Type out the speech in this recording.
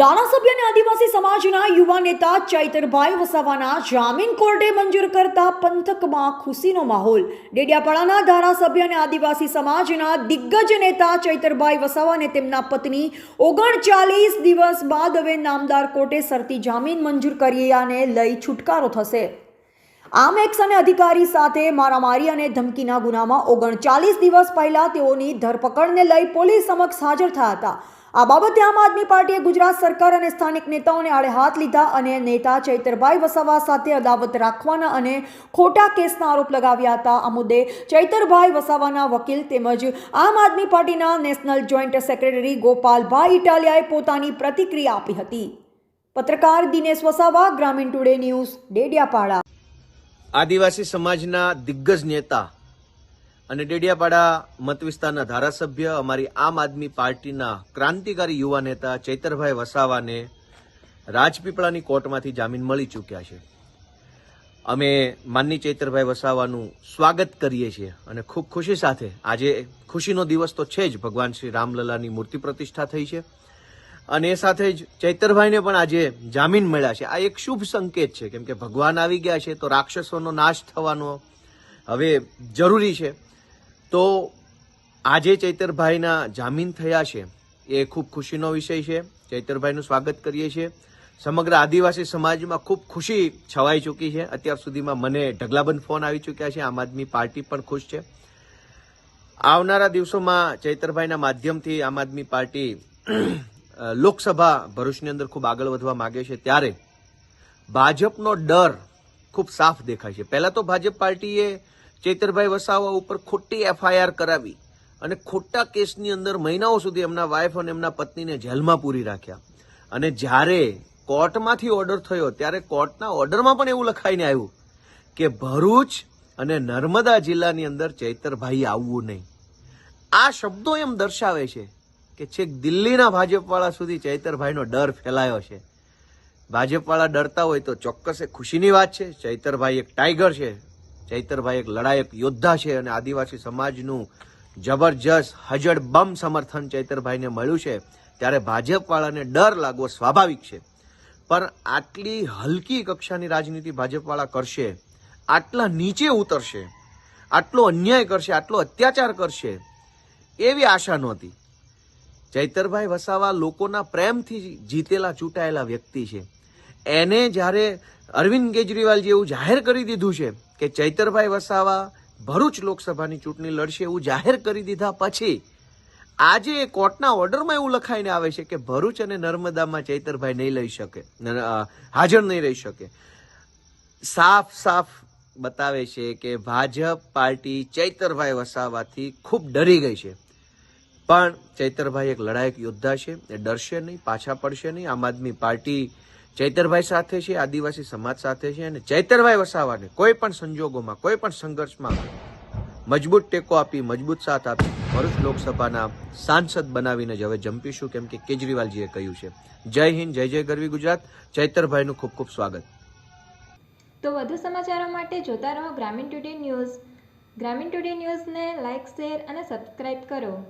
ધારાસભ્ય અને આદિવાસી સમાજના યુવા નેતા ચૈતરભાઈ વસાવાના જામીન કોર્ટે મંજૂર કરતા પંથકમાં ખુશીનો માહોલ. ડેડિયાપાડાના ધારાસભ્ય અને આદિવાસી સમાજના દિગ્ગજ નેતા ચૈતરભાઈ વસાવા અને તેમના પત્ની ઓગણચાલીસ દિવસ બાદ હવે નામદાર કોર્ટે શરતી જામીન મંજૂર કર્યાને લઈ છુટકારો થશે. આમ એક્સ અને અધિકારી સાથે મારામારી અને ધમકીના ગુનામાં ઓગણચાલીસ દિવસ પહેલા તેઓની ધરપકડને લઈ પોલીસ સમક્ષ હાજર થયા હતા. આ બાબતે આમ આદમી પાર્ટીએ ગુજરાત સરકાર અને સ્થાનિક નેતાઓને આડે હાથ લીધા અને નેતા ચૈતરભાઈ વસાવા સાથે અદાવત રાખવાના અને ખોટા કેસના આરોપ લગાવ્યા હતા. આ મુદ્દે ચૈતરભાઈ વસાવાના વકીલ તેમજ આમ આદમી પાર્ટીના નેશનલ જોઈન્ટ સેક્રેટરી ગોપાલભાઈ ઇટાલિયાએ પોતાની પ્રતિક્રિયા આપી હતી. પત્રકાર દિનેશ વસાવા, ગ્રામીણ ટુડે ન્યૂઝ, ડેડિયાપાડા. આદિવાસી સમાજના દિગ્ગજ નેતા અને ડેડિયાપાડા મત વિસ્તારના ધારાસભ્ય અમારી આમ આદમી પાર્ટીના ક્રાંતિકારી યુવા નેતા ચૈતરભાઈ વસાવાને રાજપીપળાની કોર્ટમાંથી જામીન મળી ચૂક્યા છે. અમે માનની ચૈતરભાઈ વસાવાનું સ્વાગત કરીએ છીએ અને ખૂબ ખુશી સાથે, આજે ખુશીનો દિવસ તો છે જ, ભગવાન શ્રી રામલલાની મૂર્તિ પ્રતિષ્ઠા થઈ છે. અને એ સાથે જ ચૈતરભાઈને પણ આજે જામીન મળ્યા છે. આ એક શુભ સંકેત છે, કેમ કે ભગવાન આવી ગયા છે તો રાક્ષસોનો નાશ થવાનો હવે જરૂરી છે. તો આજે ચૈતરભાઈના જામીન થયા છે. એ ખૂબ ખુશીનો વિષય છે. ચૈતરભાઈનું સ્વાગત કરીએ છીએ. સમગ્ર આદિવાસી સમાજમાં ખૂબ ખુશી છવાઈ ચૂકી છે. અત્યાર સુધીમાં મને ઢગલાબંધ ફોન આવી ચૂક્યા છે. આમ આદમી પાર્ટી પણ ખુશ છે. આવનારા દિવસોમાં ચૈતરભાઈના માધ્યમથી આમ આદમી પાર્ટી લોકસભા ભરૂચની અંદર ખૂબ આગળ વધવા માંગે છે. ત્યારે ભાજપનો ડર ખૂબ સાફ દેખાય છે. પહેલા તો ભાજપ પાર્ટીએ ચૈતરભાઈ વસાવા ઉપર ખોટી એફઆઈઆર કરાવી અને ખોટા કેસની અંદર મહિનાઓ સુધી એમના વાઇફ અને એમના પત્નીને જેલમાં પૂરી રાખ્યા. અને જ્યારે કોર્ટમાંથી ઓર્ડર થયો, ત્યારે કોર્ટના ઓર્ડરમાં પણ એવું લખાઈને આવ્યું કે ભરૂચ અને નર્મદા જિલ્લાની અંદર ચૈતરભાઈ આવવું નહીં. આ શબ્દો એમ દર્શાવે છે કે છેક દિલ્હીના ભાજપવાળા સુધી ચૈતરભાઈનો ડર ફેલાયો છે. ભાજપવાળા ડરતા હોય તો ચોક્કસ એ ખુશીની વાત છે. ચૈતરભાઈ એક ટાઈગર છે. ચૈતરભાઈ એક લડાયક યોદ્ધા છે અને આદિવાસી સમાજનું જબરજસ્ત હજડ બમ સમર્થન ચૈતરભાઈને મળ્યું છે. ત્યારે ભાજપવાળાને ડર લાગવો સ્વાભાવિક છે. પણ આટલી હલકી કક્ષાની રાજનીતિ ભાજપવાળા કરશે, આટલા નીચે ઉતરશે, આટલો અન્યાય કરશે, આટલો અત્યાચાર કરશે, એવી આશા નહોતી. ચૈતરભાઈ વસાવા લોકોના પ્રેમથી જીતેલા, ચૂંટાયેલા વ્યક્તિ છે. એને જ્યારે અરવિંદ કેજરીવાલ એવું જાહેર કરી દીધું છે કે ચૈતરભાઈ વસાવા ભરૂચ લોકસભાની ચૂંટણી લડશે એવું જાહેર કરી દીધા પછી આજે કોર્ટના ઓર્ડરમાં એવું લખાઈને આવે છે કે ભરૂચ અને નર્મદામાં ચૈતરભાઈ નહીં લઈ શકે હાજર નહીં રહી શકે. સાફ સાફ બતાવે છે કે ભાજપ પાર્ટી ચૈતરભાઈ વસાવાથી ખૂબ ડરી ગઈ છે. પણ ચૈતરભાઈ એક લડાયક યોદ્ધા છે, એ ડરશે નહીં, પાછા પડશે નહીં. આમ આદમી પાર્ટી ચૈતરભાઈ સાથે છે, આદિવાસી સમાજ સાથે છે અને ચૈતરભાઈ વસાવાને કોઈ પણ સંજોગોમાં, કોઈ પણ સંઘર્ષમાં મજબૂત ટેકો આપી, મજબૂત સાથ આપી ભરૂચ લોકસભાના સાંસદ બનાવીને જ હવે જંપીશું, કેમ કે કેજરીવાલજીએ કહ્યું છે. જય હિન્દ, જય જય ગરવી ગુજરાત. ચૈતરભાઈનું ખૂબ ખૂબ સ્વાગત. તો વધુ સમાચારો માટે જોતા રહો Gramin today news. Gramin today ન્યૂઝને લાઇક શેર અને સબસ્ક્રાઇબ કરો.